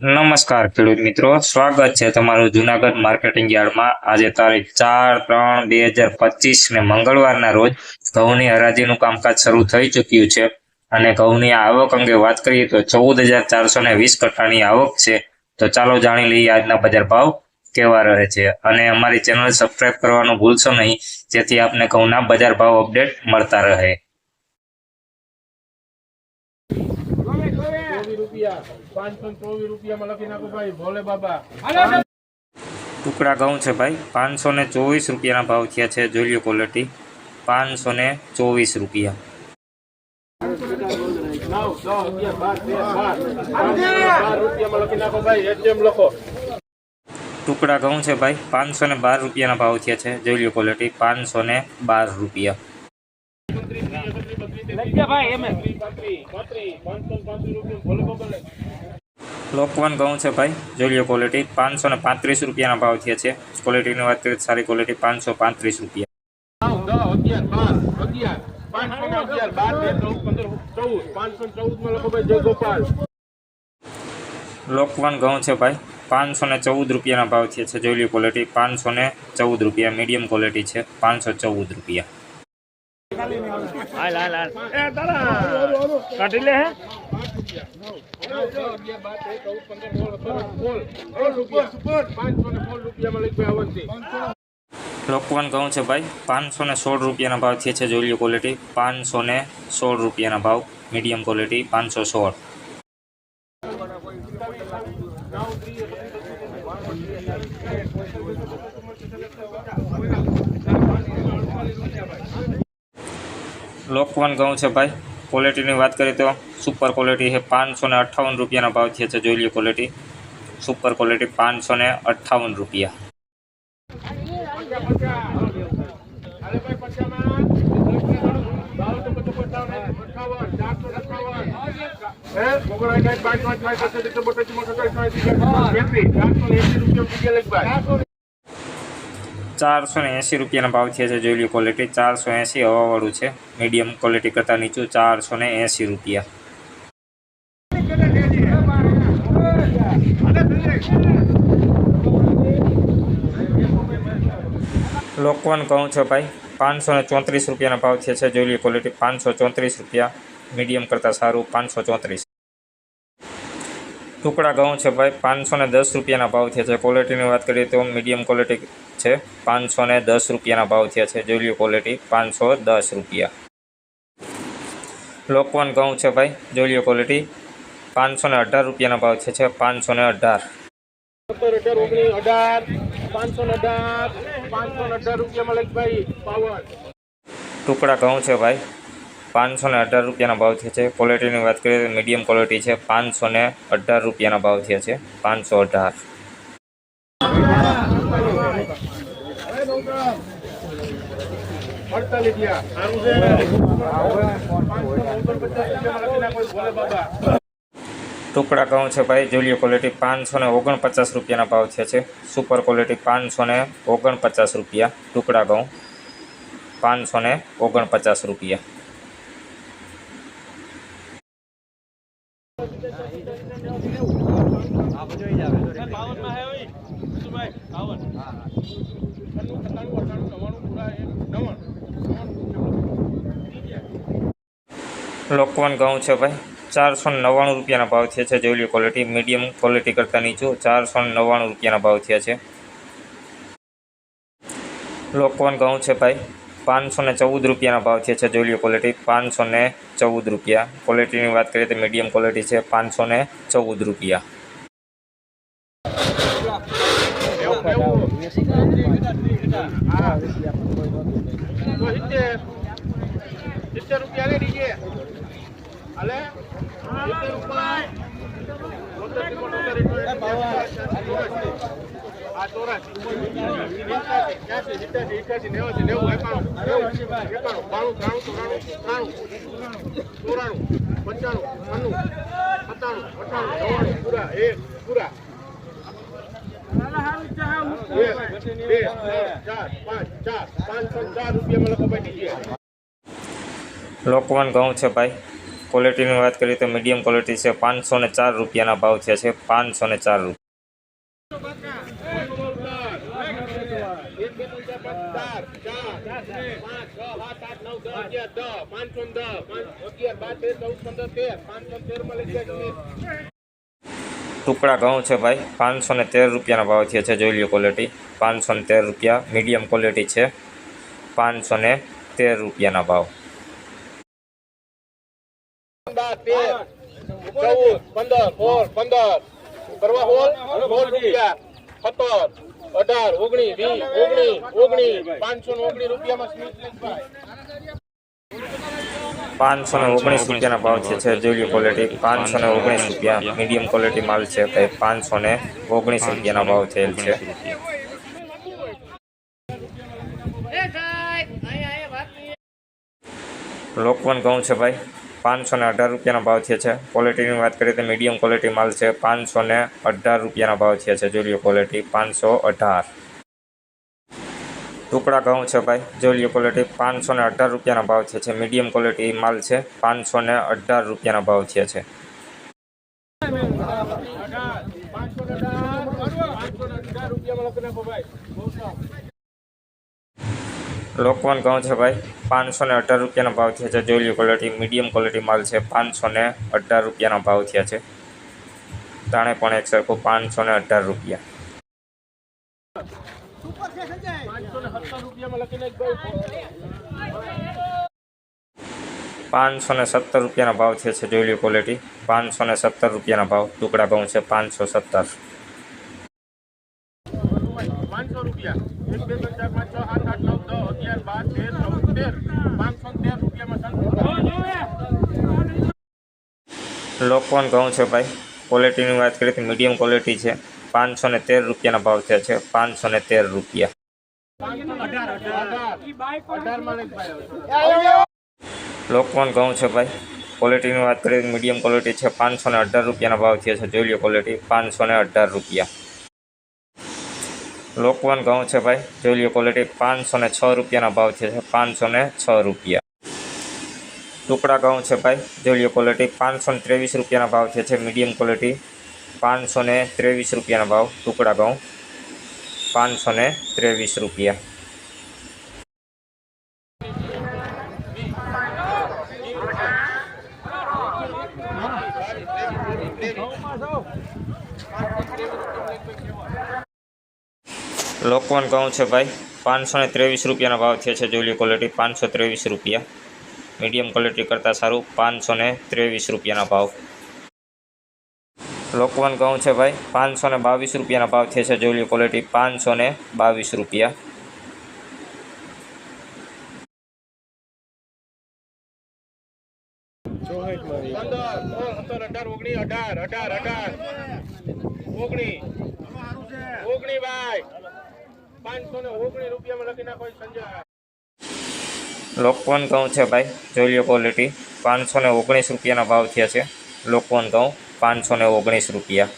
નમસ્કાર, ખેડૂત મિત્રો. સ્વાગત છે તમારું જુનાગઢ માર્કેટિંગ યાર્ડમાં. આજે તારીખ ચાર ત્રણ બે હજાર પચીસ ને મંગળવારના રોજ ઘઉંની હરાજીનું કામકાજ શરૂ થઈ ચૂક્યું છે. અને ઘઉંની આવક અંગે વાત કરીએ તો ચૌદ હજાર ચારસો ને વીસ કટ્ટાની આવક છે. તો ચાલો જાણી લઈએ આજના બજાર ભાવ કેવા રહે છે. અને અમારી ચેનલ સબસ્ક્રાઇબ કરવાનું ભૂલશો નહીં, જેથી આપને ઘઉંના બજાર ભાવ અપડેટ મળતા રહે ચોવીસ રૂપિયા પાંચસો ચોવીસ રૂપિયામાં લખી નાખો ભાઈ. ભોલે બાબા. ટુકડા ઘઉં છે ભાઈ. પાંચસો ને ચોવીસ રૂપિયાના ભાવ થયા છે જોઈ લો ક્વોલિટી પાંચસો ને ચોવીસ રૂપિયા. ટુકડા ઘઉં છે ભાઈ. પાંચસો ને બાર રૂપિયાના ભાવ થયા છે જોઈ લો ક્વોલિટી પાંચસો ને બાર રૂપિયા. લોકવન ઘઉં છે ભાઈ, જોઈ લો ક્વોલિટી પાંચસો ને પાંત્રીસ રૂપિયાના ભાવ થયા છે. ક્વોલિટીની વાત કરીએ સારી ક્વોલિટી પાંચસો પાંત્રીસ રૂપિયા. લોકવન ઘઉં છે ભાઈ, પાંચસો ને ચૌદ રૂપિયાના ભાવ થયા છે. જોઈ લો ક્વોલિટી પાંચસો ને ચૌદ રૂપિયા. મીડિયમ ક્વોલિટી છે. પાંચસો ચૌદ રૂપિયા. કાઢી લાય હે એ તારા કાઢી લે હે લોકવન ઘઉં છે ભાઈ, પાંચસો ને સોળ રૂપિયાના ભાવ થયા છે, જોઈ લો ક્વોલિટી પાંચસો ને સોળ રૂપિયાના ભાવ મીડિયમ ક્વોલિટી પાંચસો સોળ. લોકવન ઘઉં છે ભાઈ ક્વોલિટીની વાત કરીએ તો સુપર ક્વોલિટી છે પાંચસો ને અઠ્ઠાવન રૂપિયાના ભાવ થયા છે જોઈ લો ક્વોલિટી સુપર ક્વોલિટી પાંચસો ને અઠ્ઠાવન રૂપિયા અરે ભાઈ પચામાં બાવસો પચાસ પચાવન અઠાવન ચારસો અઠાવન હે મોગરા સાહેબ પાંચ પાંચ પાંચ પચાસ એકસો બત્રીસ મોટો ચારસો એસી ચારસો એસી રૂપિયા પૂગ્યા લખ ભાઈ ચારસો ને એંસી રૂપિયાના ભાવ થયા છે, જોઈ લો ક્વોલિટી ચારસો એંસી હવાવાળું છે. મીડિયમ ક્વોલિટી કરતાં નીચું ચારસો ને એંસી રૂપિયા. લોકવન કહું છે ભાઈ, પાંચસો ને ચોત્રીસ રૂપિયાના ભાવ થયા છે, જોઈ લો ક્વોલિટી પાંચસો ચોત્રીસ રૂપિયા. મીડિયમ કરતાં સારું, પાંચસો ચોત્રીસ. ટુકડા ઘઉં છે ભાઈ, પાંચસો ને દસ રૂપિયાના ભાવ થયા છે. ક્વોલિટીની વાત કરીએ તો મીડિયમ ક્વોલિટી છે. પાંચસો ને દસ રૂપિયાના ભાવ થયા છે જોઈ લ્યો ક્વોલિટી પાંચસો દસ રૂપિયા. લોકવન ઘઉં છે ભાઈ જોઈ લ્યો ક્વોલિટી પાંચસો ને અઢાર રૂપિયાના ભાવ થયા છે. પાંચસો ને અઢાર. ટુકડા ઘઉં છે ભાઈ. પાંચસો ને અઢાર રૂપિયાના ભાવ થયા છે. ક્વોલિટીની વાત કરીએ તો મીડિયમ ક્વોલિટી છે. પાંચસો ને અઢાર રૂપિયાના ભાવ થયા છે. પાંચસો અઢાર અડતાલીસ ગયા સારું છે પાંચસો ને ઓગણપચાસ રૂપિયામાં લખી નાખો ભોલે બાબા ટુકડા ઘઉં છે ભાઈ જુલિયો ક્વોલિટી પાંચસો ને ઓગણપચાસ રૂપિયાના ભાવ છે છે. સુપર ક્વોલિટી પાંચસો ને ઓગણપચાસ રૂપિયા. ટુકડા ઘઉં પાંચસો ને ઓગણપચાસ રૂપિયા. લોકવન ઘઉં છે ભાઈ. ચારસો નવ્વાણું રૂપિયાના ભાવ થયા છે. જોઈ ક્વોલિટી મીડિયમ ક્વોલિટી કરતાં નીચું ચારસો નવ્વાણું રૂપિયાના ભાવ થયા છે. લોકવાન ઘઉં છે ભાઈ. પાંચસો ને ચૌદ રૂપિયાના ભાવ થયા છે. જોઈ ક્વોલિટી પાંચસો ને ચૌદ રૂપિયા. ક્વોલિટીની વાત કરીએ તો મીડિયમ ક્વોલિટી છે પાંચસો ને ચૌદ રૂપિયા. સિત્તેર રૂપિયા લે ડીજે હાલે સિત્તેર રૂપિયા બોતેર ચુમ્મોતેર, ચોરાસી. આ પૂરા એક ત્યાંસી, ડીજે. ઘઉં છે ભાઈ ક્વોલિટીની વાત કરીએ તો મીડિયમ ક્વોલિટી છે પાંચસો ને ચાર રૂપિયાના ભાવ થયા છે પાંચસો ને ચાર રૂપિયા ટુકડા ઘઉં છે ભાઈ. પાંચસો ને તેર રૂપિયાના ભાવ થયા છે, જોઈ લો ક્વોલિટી પાંચસો ને તેર રૂપિયા મીડિયમ ક્વોલિટી છે. પાંચસો ને તેર રૂપિયાના ભાવ. અઢાર તેર, ચૌદ, પંદર સોળ પાંચસો ઓગણીસ હોલ પાંચસો ને ઓગણીસ રૂપિયાના ભાવ છે છે જોઈ લો ક્વોલિટી. પાંચસો ને ઓગણીસ રૂપિયા. મીડિયમ ક્વોલિટી માલ છે ભાઈ પાંચસો ને ઓગણીસ રૂપિયાના ભાવ થયેલ છે. લોકવન ઘઉં છે ભાઈ પાંચસો ને અઢાર રૂપિયાના ભાવ થયા છે. ક્વોલિટીની વાત કરીએ તો મીડિયમ ક્વોલિટી માલ છે પાંચસો ને અઢાર રૂપિયાના ભાવ થયા છે જોઈ ક્વોલિટી પાંચસો અઢાર. ટુકડા ઘઉં છે ભાઈ. જોઈ લો ક્વોલિટી પાંચસો ને અઢાર રૂપિયાના ભાવ છે મીડિયમ ક્વોલિટી માલ છે. પાંચસો ને અઢાર રૂપિયાના ભાવ થયા છે લોકવન ઘઉં છે ભાઈ. પાંચસો ને અઢાર રૂપિયાના ભાવ થયા છે જોઈ લો ક્વોલિટી મીડિયમ ક્વોલિટી માલ છે. પાંચસો ને અઢાર રૂપિયાના ભાવ થયા છે તાણે પણ એક સરખું પાંચસો ને અઢાર રૂપિયા. પાંચસો ને સત્તર રૂપિયાના ભાવ છે જોઈ લો ક્વોલિટી પાંચસો ને સત્તર રૂપિયાના ભાવ. ટુકડા ભાવ છે પાંચસો સત્તર. પાંચસો રૂપિયા. એક બે ત્રણ ચાર પાંચ છ સાત આઠ નવ દસ અગિયાર બાર તેર ચૌદ તેર પાંચસો તેર રૂપિયામાં સંતોષ ઘઉં છે ભાઈ. ક્વોલિટીની વાત કરીએ તો મીડિયમ ક્વોલિટી છે. પાંચસો ને તેર રૂપિયાના ભાવ થયા છે. પાંચસો ને તેર રૂપિયા અઢાર અઢાર અઢારમાં લઈ ભાઈ લોકવન ઘઉં છે ભાઈ? ક્વોલિટીની વાત કરીએ મીડિયમ ક્વોલિટી છે, પાંચસો ને અઢાર રૂપિયાના ભાવ થયા છે. જોઈ લો ક્વોલિટી પાંચસો ને અઢાર રૂપિયા. લોકવાન ઘઉં છે ભાઈ? જોઈ લો ક્વોલિટી પાંચસો ને છ રૂપિયાના ભાવ થયા છે, પાંચસો ને છ રૂપિયા. ટુકડા ઘઉં છે ભાઈ? જોઈ લો ક્વોલિટી પાંચસો ને ત્રેવીસ રૂપિયાના ભાવ થયા છે મીડિયમ ક્વોલિટી પાંચસો ને ત્રેવીસ રૂપિયાના ભાવ, ટુકડા ઘઉં પાંચસો ને ત્રેવીસ રૂપિયા. લોકવન કહું છે ભાઈ, પાંચસો ને ત્રેવીસ રૂપિયાના ભાવ થયા છે જોઈ લો ક્વોલિટી પાંચસો ત્રેવીસ રૂપિયા. મીડિયમ ક્વોલિટી કરતાં સારું, પાંચસો ને ત્રેવીસ રૂપિયાના ભાવ. લોકવન કહું છે ભાઈ, પાંચસો ને બાવીસ રૂપિયાના ભાવ થયા છે જોઈ લો ક્વોલિટી પાંચસો ને બાવીસ રૂપિયા પંદર સોળ સત્તર અઢાર અઢાર અઢાર. ઓગણી. ઓગણીસ ભાઈ પાંચસો ને ઓગણી રૂપિયામાં લખી નાખો સંજય. લોકવન ઘઉં છે ભાઈ, જોઈ લો ક્વોલિટી પાંચસો ને ઓગણીસ રૂપિયાના ભાવ થયા છે. લોકવન ઘઉં, પાંચસો ને ઓગણીસ રૂપિયા.